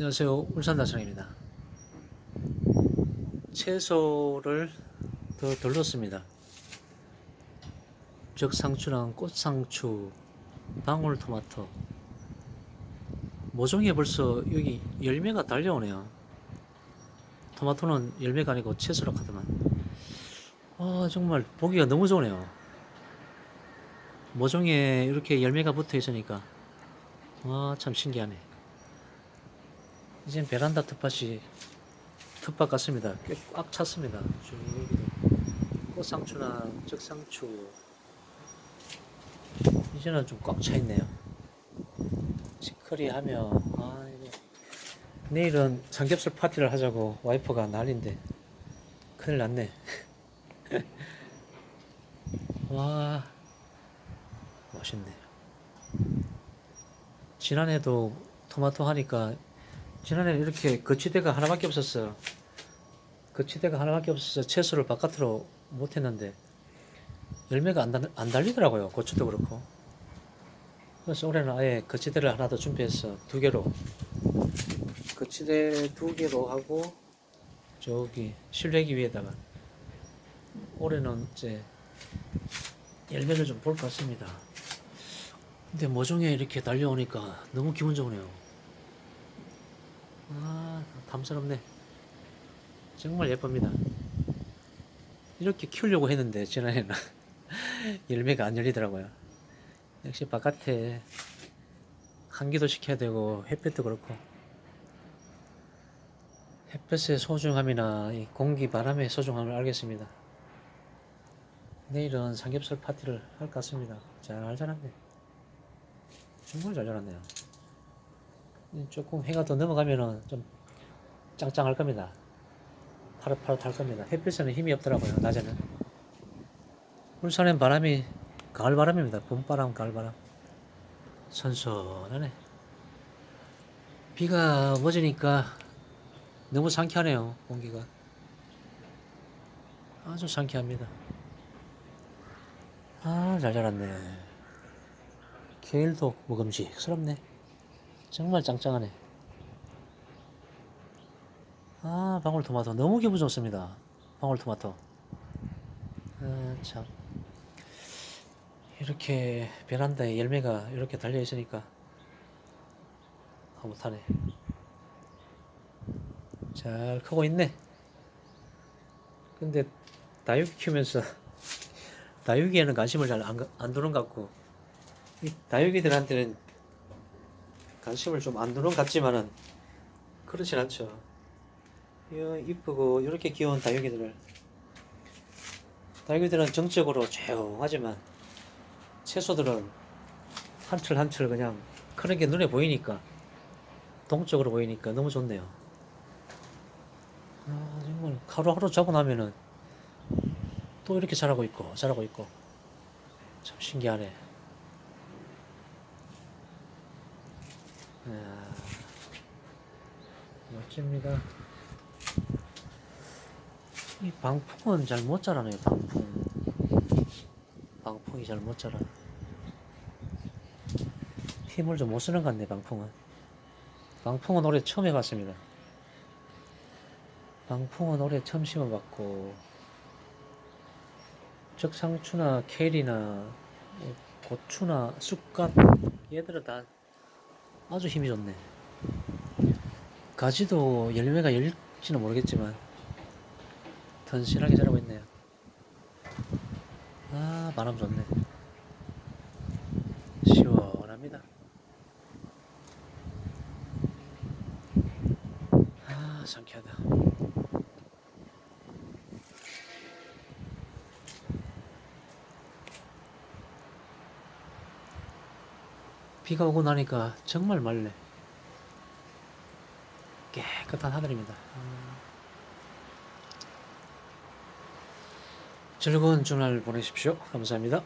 안녕하세요. 울산다청입니다. 채소를 더 덜렀습니다. 적상추랑 꽃상추, 방울토마토. 모종에 벌써 여기 열매가 달려오네요. 토마토는 열매가 아니고 채소라 하더만. 아, 정말 보기가 너무 좋네요. 모종에 이렇게 열매가 붙어 있으니까. 아, 참 신기하네. 이젠 베란다 텃밭이 텃밭 같습니다. 꽤 꽉 찼습니다. 꽃상추나 적상추 이제는 좀 꽉 차 있네요. 치커리 하면 아 이거 내일은 삼겹살 파티를 하자고 와이프가 난린데 큰일 났네. 와 멋있네. 지난해도 토마토 하니까 지난해는 이렇게 거치대가 하나밖에 없었어요. 거치대가 하나밖에 없어서 채소를 바깥으로 못했는데 열매가 안, 달, 안 달리더라고요. 고추도 그렇고. 그래서 올해는 아예 거치대를 하나 더 준비해서 두 개로 거치대 두 개로 하고 저기 실외기 위에다가 올해는 이제 열매를 좀 볼 것 같습니다. 근데 모종에 이렇게 달려오니까 너무 기분 좋으네요. 아, 담스럽네. 정말 예쁩니다. 이렇게 키우려고 했는데, 지난해는 열매가 안 열리더라고요. 역시 바깥에 환기도 시켜야 되고, 햇볕도 그렇고, 햇볕의 소중함이나 이 공기, 바람의 소중함을 알겠습니다. 내일은 삼겹살 파티를 할 것 같습니다. 잘 자랐네. 정말 잘 자랐네요. 조금 해가 더 넘어가면은 좀 짱짱할 겁니다. 파릇파릇할 겁니다. 햇빛에는 힘이 없더라고요, 낮에는. 울산엔 바람이 가을 바람입니다. 봄바람, 가을 바람. 선선하네. 비가 멎으니까 너무 상쾌하네요, 공기가. 아주 상쾌합니다. 아, 잘 자랐네. 게일도 먹음직스럽네. 정말 짱짱하네. 아, 방울토마토. 너무 기분 좋습니다. 방울토마토. 아, 참. 이렇게 베란다에 열매가 이렇게 달려 있으니까 아무타네. 잘 크고 있네. 근데 다육이 키우면서 다육이에는 관심을 잘 안 안 두는 것 같고 이 다육이들한테는 관심을 좀 안 두는 것 같지만은 그렇진 않죠. 이 이쁘고 이렇게 귀여운 다육이들을 다육이들은 정적으로 조용하지만 채소들은 한철 한철 그냥 크는 게 눈에 보이니까 동적으로 보이니까 너무 좋네요. 아 정말 하루하루 자고 나면은 또 이렇게 자라고 있고 자라고 있고 참 신기하네. 이야, 멋집니다. 이 방풍은 잘 못 자라네요, 방풍. 방풍이 잘 못 자라. 힘을 좀 못 쓰는 것 같네, 방풍은. 방풍은 올해 처음 해봤습니다. 방풍은 올해 처음 심어봤고, 적상추나 케일이나 뭐 고추나 쑥갓, 얘들은 다 아주 힘이 좋네. 가지도 열매가 열지는 모르겠지만 던실하게 자라고 있네요. 아 바람 좋네. 시원합니다. 아 상쾌하다. 비가 오고 나니까 정말 맑네. 깨끗한 하늘입니다. 음. 즐거운 주말 보내십시오. 감사합니다.